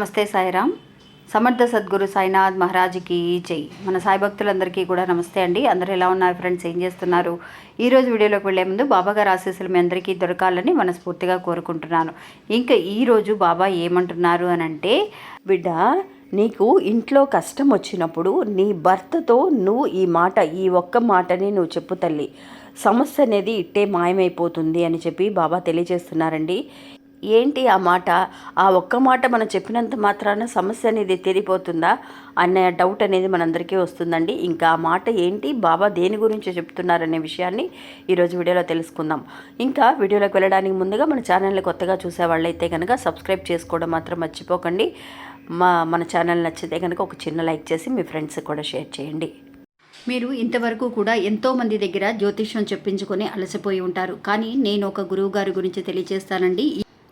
నమస్తే సాయిరామ్. సమర్థ సద్గురు సాయినాథ్ మహారాజ్కి జై. మన సాయి భక్తులందరికీ కూడా నమస్తే అండి. అందరూ ఎలా ఉన్నారు ఫ్రెండ్స్? ఏం చేస్తున్నారు? ఈరోజు వీడియోలోకి వెళ్ళే ముందు బాబాగారు ఆశీస్సులు మీ అందరికీ దొరకాలని మనస్ఫూర్తిగా కోరుకుంటున్నాను. ఇంకా ఈరోజు బాబా ఏమంటున్నారు అని అంటే బిడ్డ నీకు ఇంట్లో కష్టం వచ్చినప్పుడు నీ భర్తతో నువ్వు ఈ మాట ఈ ఒక్క మాటని నువ్వు చెప్పు తల్లి. సమస్య అనేది ఇట్టే మాయమైపోతుంది అని చెప్పి బాబా తెలియజేస్తున్నారండి. ఏంటి ఆ మాట? ఆ ఒక్క మాట మనం చెప్పినంత మాత్రాన సమస్య అనేది తీరిపోతుందా? అనే డౌట్ అనేది మనందరికీ వస్తుందండి. ఇంకా ఆ మాట ఏంటి? బాబా దేని గురించి చెప్తున్నారనే విషయాన్ని ఈరోజు వీడియోలో తెలుసుకుందాం. ఇంకా వీడియోలోకి వెళ్ళడానికి ముందుగా మన ఛానల్ని కొత్తగా చూసే వాళ్ళైతే కనుక సబ్స్క్రైబ్ చేసుకోవడం మాత్రం మర్చిపోకండి. మా మన ఛానల్ నచ్చితే కనుక ఒక చిన్న లైక్ చేసి మీ ఫ్రెండ్స్కి కూడా షేర్ చేయండి. మీరు ఇంతవరకు కూడా ఎంతో మంది దగ్గర జ్యోతిష్యం చెప్పించుకొని అలసిపోయి ఉంటారు. కానీ నేను ఒక గురువు గారి గురించి తెలియజేస్తానండి.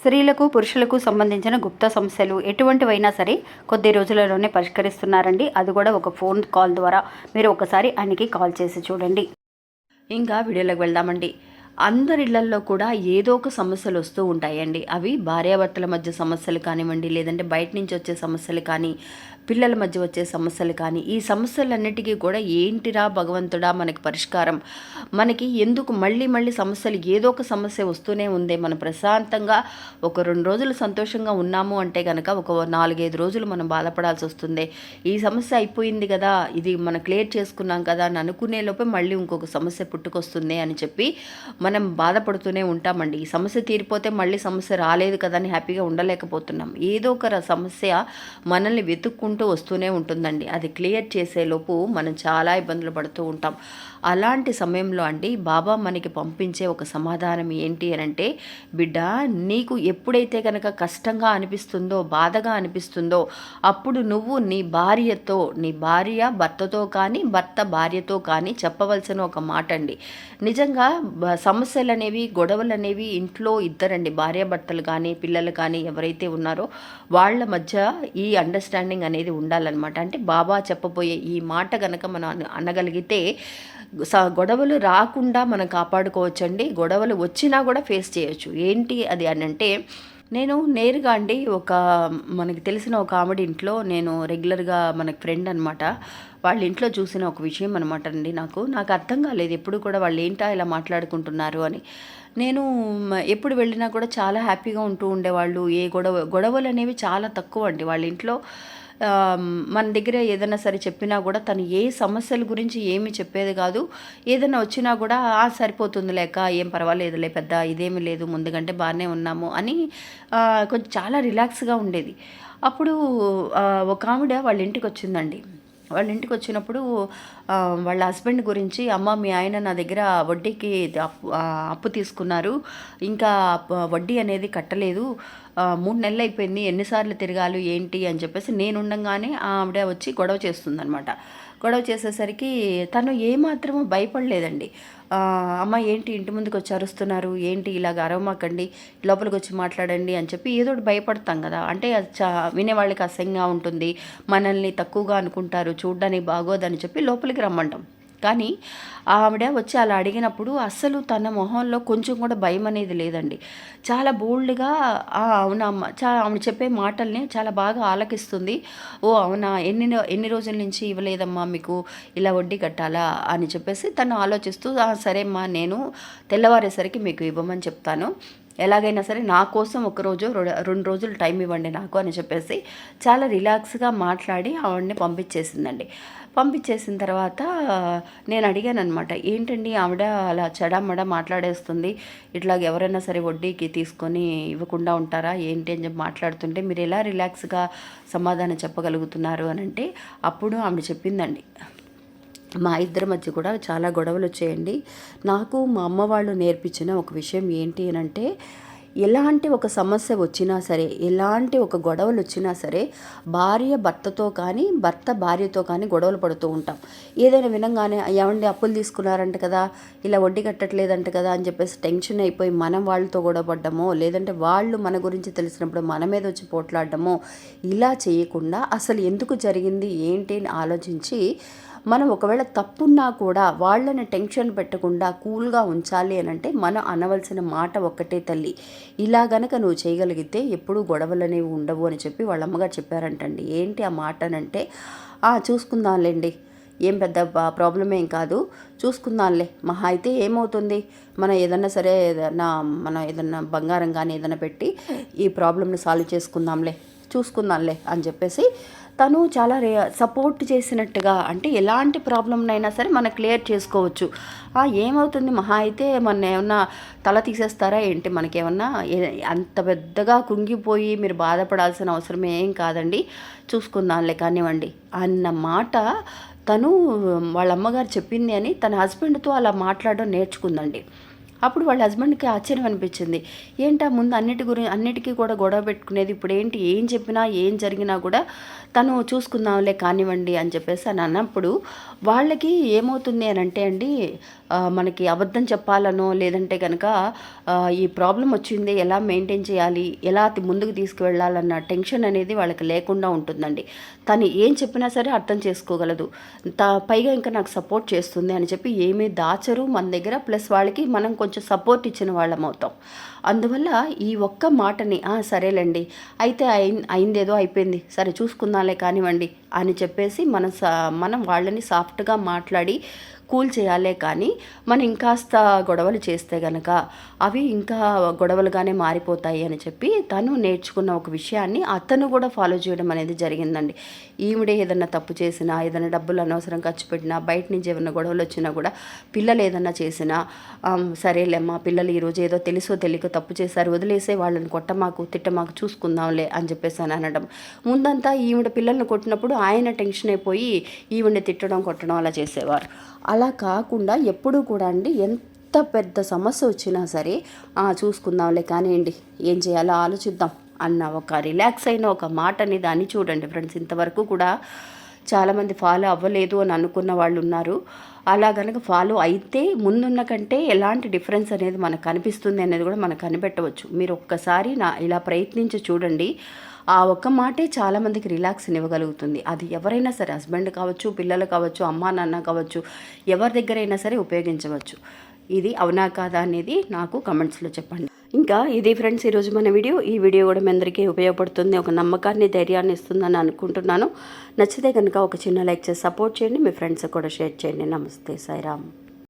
స్త్రీలకు పురుషులకు సంబంధించిన గుప్త సమస్యలు ఎటువంటివైనా సరే కొద్ది రోజులలోనే పరిష్కరిస్తున్నారండి. అది కూడా ఒక ఫోన్ కాల్ ద్వారా. మీరు ఒకసారి ఆయనకి కాల్ చేసి చూడండి. ఇంకా వీడియోలోకి వెళ్దామండి. అందరి ఇళ్ళల్లో కూడా ఏదో ఒక సమస్యలు వస్తూ ఉంటాయండి. అవి భార్యాభర్తల మధ్య సమస్యలు కానివ్వండి లేదంటే బయట నుంచి వచ్చే సమస్యలు కానీ పిల్లల మధ్య వచ్చే సమస్యలు కానీ ఈ సమస్యలన్నిటికీ కూడా ఏంటిరా భగవంతుడా మనకి పరిష్కారం? మనకి ఎందుకు మళ్ళీ మళ్ళీ సమస్యలు ఏదో ఒక సమస్య వస్తూనే ఉంది? మనం ప్రశాంతంగా ఒక రెండు రోజులు సంతోషంగా ఉన్నాము అంటే కనుక ఒక నాలుగైదు రోజులు మనం బాధపడాల్సి వస్తుంది. ఈ సమస్య అయిపోయింది కదా ఇది మనం క్లియర్ చేసుకున్నాం కదా అని అనుకునే లోపే మళ్ళీ ఇంకొక సమస్య పుట్టుకొస్తుంది అని చెప్పి మనం బాధపడుతూనే ఉంటామండి. ఈ సమస్య తీరిపోతే మళ్ళీ సమస్య రాలేదు కదా అని హ్యాపీగా ఉండలేకపోతున్నాం. ఏదో ఒక సమస్య మనల్ని వెతుక్కుంటూ వస్తూనే ఉంటుందండి. అది క్లియర్ చేసేలోపు మనం చాలా ఇబ్బందులు పడుతూ ఉంటాం. అలాంటి సమయంలో అండి బాబా మనకి పంపించే ఒక సమాధానం ఏంటి అని అంటే బిడ్డ నీకు ఎప్పుడైతే కనుక కష్టంగా అనిపిస్తుందో బాధగా అనిపిస్తుందో అప్పుడు నువ్వు నీ భార్యతో నీ భార్య భర్తతో కానీ భర్త భార్యతో కానీ చెప్పవలసిన ఒక మాట అండి నిజంగా సమస్యలు అనేవి గొడవలు అనేవి ఇంట్లో ఇద్దరండి. భార్యాభర్తలు కానీ పిల్లలు కానీ ఎవరైతే ఉన్నారో వాళ్ళ మధ్య ఈ అండర్స్టాండింగ్ అనేది ఉండాలన్నమాట. అంటే బాబా చెప్పబోయే ఈ మాట గనక మనం అనగలిగితే గొడవలు రాకుండా మనం కాపాడుకోవచ్చండి. గొడవలు వచ్చినా కూడా ఫేస్ చేయొచ్చు. ఏంటి అది అని అంటే నేను నేరుగా అండి ఒక మనకి తెలిసిన ఒక ఆవిడ ఇంట్లో నేను రెగ్యులర్గా మనకి ఫ్రెండ్ అనమాట వాళ్ళ ఇంట్లో చూసిన ఒక విషయం అనమాట అండి నాకు. నాకు అర్థం కాలేదు ఎప్పుడు కూడా వాళ్ళు ఏంటా ఇలా మాట్లాడుకుంటున్నారు అని. నేను ఎప్పుడు వెళ్ళినా కూడా చాలా హ్యాపీగా ఉంటూ ఉండేవాళ్ళు. ఏ గొడవ గొడవలు అనేవి చాలా తక్కువ అండి. వాళ్ళ ఇంట్లో మన దగ్గర ఏదైనా సరే చెప్పినా కూడా తను ఏ సమస్యల గురించి ఏమి చెప్పేది కాదు. ఏదైనా వచ్చినా కూడా ఆ సరిపోతుంది లేక ఏం పర్వాలేదులే పెద్ద ఇదేమీ లేదు ముందుకంటే బాగానే ఉన్నాము అని కొంచెం చాలా రిలాక్స్గా ఉండేది. అప్పుడు ఒక ఆవిడ వాళ్ళ ఇంటికి వచ్చిందండి. వాళ్ళ ఇంటికి వచ్చినప్పుడు వాళ్ళ హస్బెండ్ గురించి అమ్మ మీ ఆయన నా దగ్గర వడ్డీకి అప్పు అప్పు తీసుకున్నారు. ఇంకా వడ్డీ అనేది కట్టలేదు. మూడు నెలలు అయిపోయింది. ఎన్నిసార్లు తిరగాలి? ఏంటి? అని చెప్పేసి నేనుండగానే ఆవిడ వచ్చి గొడవ చేస్తుందనమాట గొడవ చేసేసరికి తను ఏమాత్రమూ భయపడలేదండి. అమ్మ ఏంటి ఇంటి ముందుకు వచ్చి అరుస్తున్నారు? ఏంటి ఇలాగ అరవమాకండి లోపలికి వచ్చి మాట్లాడండి అని చెప్పి ఏదో ఒకటి భయపడతాం కదా. అంటే చా వినేవాళ్ళకి అసహ్యంగా ఉంటుంది మనల్ని తక్కువగా అనుకుంటారు చూడ్డానికి బాగోదని చెప్పి లోపలికి రమ్మంటాం. కానీ ఆవిడ వచ్చి అలా అడిగినప్పుడు అస్సలు తన మొహంలో కొంచెం కూడా భయం అనేది లేదండి. చాలా బోల్డ్గా అవునమ్మ చా ఆవిడ చెప్పే మాటల్ని చాలా బాగా ఆలకిస్తుంది. ఓ అవునా ఎన్ని ఎన్ని రోజుల నుంచి ఇవ్వలేదమ్మా మీకు? ఇలా వడ్డీ కట్టాలా? అని చెప్పేసి తను ఆలోచిస్తూ సరేమ్మా నేను తెల్లవారేసరికి మీకు ఇవ్వమని చెప్తాను. ఎలాగైనా సరే నా కోసం ఒక రోజు రెండు రోజులు టైం ఇవ్వండి నాకు అని చెప్పేసి చాలా రిలాక్స్గా మాట్లాడి ఆవిడని పంపించేసిందండి. పంపించేసిన తర్వాత నేను అడిగాను అనమాట ఏంటండి ఆవిడ అలా చెడమ్మడ మాట్లాడేస్తుంది ఇట్లాగ ఎవరైనా సరే వడ్డీకి తీసుకొని ఇవ్వకుండా ఉంటారా ఏంటి? అని చెప్పి మాట్లాడుతుంటే మీరు ఎలా రిలాక్స్గా సమాధానం చెప్పగలుగుతున్నారు? అని అంటే అప్పుడు ఆవిడ చెప్పిందండి మా ఇద్దరి మధ్య కూడా చాలా గొడవలు వచ్చాయండి. నాకు మా అమ్మ వాళ్ళు నేర్పించిన ఒక విషయం ఏంటి అని అంటే ఎలాంటి ఒక సమస్య వచ్చినా సరే ఎలాంటి ఒక గొడవలు వచ్చినా సరే భార్య భర్తతో కానీ భర్త భార్యతో కానీ గొడవలు పడుతూ ఉంటాం. ఏదైనా వినంగానే ఏమండి అప్పులు తీసుకున్నారంట కదా ఇలా వడ్డీ కట్టట్లేదంట కదా అని చెప్పేసి టెన్షన్ అయిపోయి మనం వాళ్ళతో గొడవ పడ్డమో లేదంటే వాళ్ళు మన గురించి తెలిసినప్పుడు మన మీద వచ్చి పోట్లాడడమో ఇలా చేయకుండా అసలు ఎందుకు జరిగింది ఏంటి అని ఆలోచించి మనం ఒకవేళ తప్పున్నా కూడా వాళ్ళని టెన్షన్ పెట్టకుండా కూల్గా ఉంచాలి అని అంటే మనం అనవలసిన మాట ఒక్కటే తల్లి. ఇలా గనక నువ్వు చేయగలిగితే ఎప్పుడూ గొడవలు అనేవి ఉండవు అని చెప్పి వాళ్ళ అమ్మగారు చెప్పారంటండి. ఏంటి ఆ మాట అంటే చూసుకుందాంలేండి. ఏం పెద్ద ప్రాబ్లం ఏం కాదు. చూసుకుందాంలే. మహా అయితే ఏమవుతుంది? మనం ఏదన్నా సరే ఏదన్నా మనం ఏదన్నా బంగారం కానీ ఏదైనా పెట్టి ఈ ప్రాబ్లమ్ని సాల్వ్ చేసుకుందాంలే. చూసుకుందాంలే అని చెప్పేసి తను చాలా రే సపోర్ట్ చేసినట్టుగా అంటే ఎలాంటి ప్రాబ్లంనైనా సరే మనం క్లియర్ చేసుకోవచ్చు. ఏమవుతుంది? మహా అయితే మన ఏమన్నా తల తీసేస్తారా ఏంటి? మనకేమన్నా అంత పెద్దగా కుంగిపోయి మీరు బాధపడాల్సిన అవసరం ఏం కాదండి. చూసుకుందాంలే కానివ్వండి. అన్న మాట తను వాళ్ళ అమ్మగారు చెప్పింది అని తన హస్బెండ్తో అలా మాట్లాడడం నేర్చుకుందండి. అప్పుడు వాళ్ళ హస్బెండ్కి ఆశ్చర్యం అనిపించింది. ఏంటా ముందు అన్నిటి గురి అన్నిటికీ కూడా గొడవ పెట్టుకునేది ఇప్పుడు ఏంటి ఏం చెప్పినా ఏం జరిగినా కూడా తను చూసుకుందాంలే కానివ్వండి అని చెప్పేసి అని అన్నప్పుడు వాళ్ళకి ఏమవుతుంది అని అంటే అండి మనకి అబద్ధం చెప్పాలనో లేదంటే కనుక ఈ ప్రాబ్లం వచ్చింది ఎలా మెయింటైన్ చేయాలి? ఎలా ముందుకు తీసుకువెళ్ళాలన్న టెన్షన్ అనేది వాళ్ళకి లేకుండా ఉంటుందండి. తను ఏం చెప్పినా సరే అర్థం చేసుకోగలదు. త పైగా ఇంకా నాకు సపోర్ట్ చేస్తుంది అని చెప్పి ఏమీ దాచరు మన దగ్గర. ప్లస్ వాళ్ళకి మనం కొంచెం కొంచెం సపోర్ట్ ఇచ్చిన వాళ్ళం అవుతాం. అందువల్ల ఈ ఒక్క మాటని సరేలేండి అయితే అయి అయిందేదో అయిపోయింది సరే చూసుకుందాంలే కానివ్వండి అని చెప్పేసి మన సా మనం వాళ్ళని సాఫ్ట్గా మాట్లాడి కూల్ చేయాలే కానీ మనం ఇంకాస్త గొడవలు చేస్తే గనక అవి ఇంకా గొడవలుగానే మారిపోతాయి అని చెప్పి తను నేర్చుకున్న ఒక విషయాన్ని అతను కూడా ఫాలో చేయడం అనేది జరిగిందండి. ఈవిడే ఏదన్నా తప్పు చేసినా ఏదైనా డబ్బులు అనవసరం ఖర్చు పెట్టినా బయట నుంచి ఏమైనా గొడవలు వచ్చినా కూడా పిల్లలు ఏదన్నా చేసినా సరేలేమ్మా పిల్లలు ఈరోజు ఏదో తెలుసో తెలియక తప్పు చేశారు వదిలేసే వాళ్ళని కొట్టమాకు తిట్టమాకు చూసుకుందాంలే అని చెప్పేసి అని అనడం. ముందంతా ఈవిడ పిల్లల్ని కొట్టినప్పుడు ఆయన టెన్షన్ అయిపోయి ఈవిడ్ని తిట్టడం కొట్టడం అలా చేసేవారు. అలా కాకుండా ఎప్పుడూ కూడా అండి ఎంత పెద్ద సమస్య వచ్చినా సరే చూసుకుందాంలే కానివ్వండి ఏం చేయాలో ఆలోచిద్దాం అన్న ఒక రిలాక్స్ అయిన ఒక మాట అనేది దాన్ని చూడండి ఫ్రెండ్స్. ఇంతవరకు కూడా చాలామంది ఫాలో అవ్వలేదు అని అనుకున్న వాళ్ళు ఉన్నారు. అలా కనుక ఫాలో అయితే ముందున్న కంటే ఎలాంటి డిఫరెన్స్ అనేది మనకు కనిపిస్తుంది అనేది కూడా మనకు కనిపెట్టవచ్చు. మీరు ఒక్కసారి నా ఇలా ప్రయత్నించి చూడండి. ఆ ఒక్క మాటే చాలామందికి రిలాక్స్ని ఇవ్వగలుగుతుంది. అది ఎవరైనా సరే హస్బెండ్ కావచ్చు పిల్లలు కావచ్చు అమ్మా నాన్న కావచ్చు ఎవరి దగ్గరైనా సరే ఉపయోగించవచ్చు. ఇది అవునా కాదా అనేది నాకు కమెంట్స్లో చెప్పండి. ఇంకా ఇది ఫ్రెండ్స్ ఈరోజు మన వీడియో. ఈ వీడియో కూడా మీ అందరికీ ఉపయోగపడుతుంది ఒక నమ్మకాన్ని ధైర్యాన్ని ఇస్తుందని అనుకుంటున్నాను. నచ్చితే కనుక ఒక చిన్న లైక్ చేసి సపోర్ట్ చేయండి మీ ఫ్రెండ్స్ కూడా షేర్ చేయండి. నమస్తే సాయిరామ్.